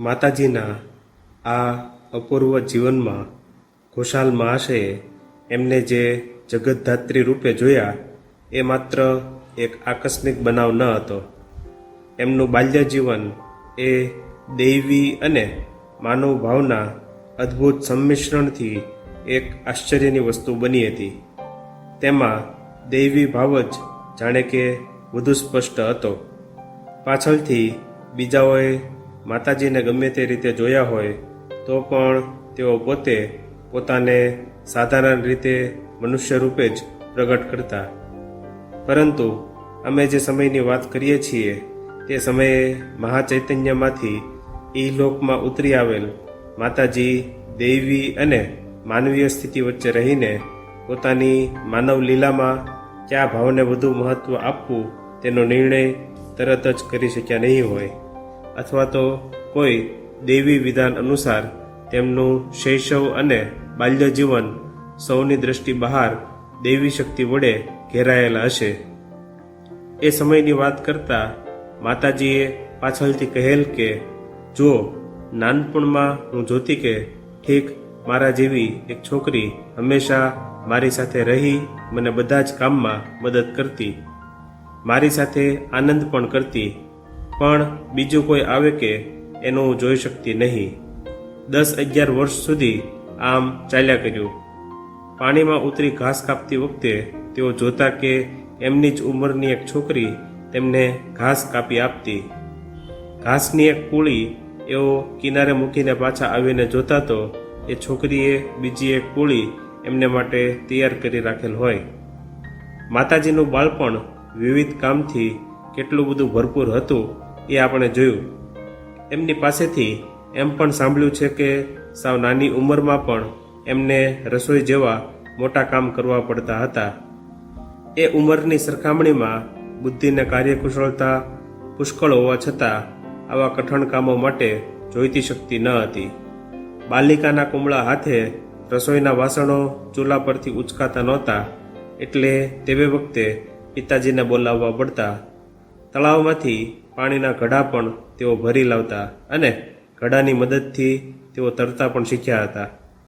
માતાજીના આ અપૂર્વ જીવનમાં ઘોષાલ મહાશયે એમને જે જગતધાત્રી રૂપે જોયા, એ માત્ર એક આકસ્મિક બનાવ ન હતો. એમનું બાલ્ય જીવન એ દૈવી અને માનવ ભાવના અદ્ભુત સંમિશ્રણથી એક આશ્ચર્યની વસ્તુ બની હતી. તેમાં દૈવી ભાવ જ જાણે કે વધુ સ્પષ્ટ હતો. પાછળથી બીજાઓએ માતાજીને ગમે તે રીતે જોયા હોય, તો પણ તેઓ પોતે પોતાને સાધારણ રીતે મનુષ્ય રૂપે જ પ્રગટ કરતા. પરંતુ અમે જે સમયની વાત કરીએ છીએ, તે સમયે મહાચૈતન્યમાંથી ઈ લોકમાં ઉતરી આવેલ માતાજી, દૈવી અને માનવીય સ્થિતિ વચ્ચે રહીને પોતાની માનવ લીલામાં કયા ભાવને વધુ મહત્વ આપવું તેનો નિર્ણય તરત જ કરી શક્યા નહીં હોય. અથવા તો કોઈ દેવી વિધાન અનુસાર તેમનું શૈશવ અને બાલ્ય જીવન સૌની દ્રષ્ટિ બહાર દેવી શક્તિ વડે ઘેરાયેલા હશે. એ સમયની વાત કરતા માતાજીએ પાછળથી કહેલ કે, જો નાનપણમાં હું જોતી કે ઠીક મારા જેવી એક છોકરી હંમેશા મારી સાથે રહી, મને બધા જ કામમાં મદદ કરતી, મારી સાથે આનંદ પણ કરતી પણ બીજું કોઈ આવે કે એનું હું જોઈ શકતી નહીં. દસ અગિયાર વર્ષ સુધી આમ ચાલ્યા કર્યું. પાણીમાં ઉતરી ઘાસ કાપતી વખતે તેઓ જોતા કે એમની જ ઉંમરની એક છોકરી તેમને ઘાસ કાપી આપતી. ઘાસની એક કુળી એઓ કિનારે મૂકીને પાછા આવીને જોતા તો એ છોકરીએ બીજી એક કુળી એમને માટે તૈયાર કરી રાખેલ હોય. માતાજીનું બાળપણ વિવિધ કામથી કેટલું બધું ભરપૂર હતું એ આપણે જોયું. એમની પાસેથી એમ પણ સાંભળ્યું છે કે સાવ નાની ઉંમરમાં પણ એમને રસોઈ જેવા મોટા કામ કરવા પડતા હતા. એ ઉંમરની સરખામણીમાં બુદ્ધિને કાર્યકુશળતા, પુષ્કળ હોવા છતાં આવા કઠણ કામો માટે જોઈતી શક્તિ ન હતી. બાલિકાના કુમળા હાથે રસોઈના વાસણો ચૂલા પરથી ઉચકાતા નહોતા એટલે તેવે વખતે પિતાજીને બોલાવવા પડતા. તળાવમાંથી પાણીના ઘડા પણ તેઓ ભરી લાવતા અને ઘડાની મદદથી તેઓ તરતા પણ શીખ્યા હતા.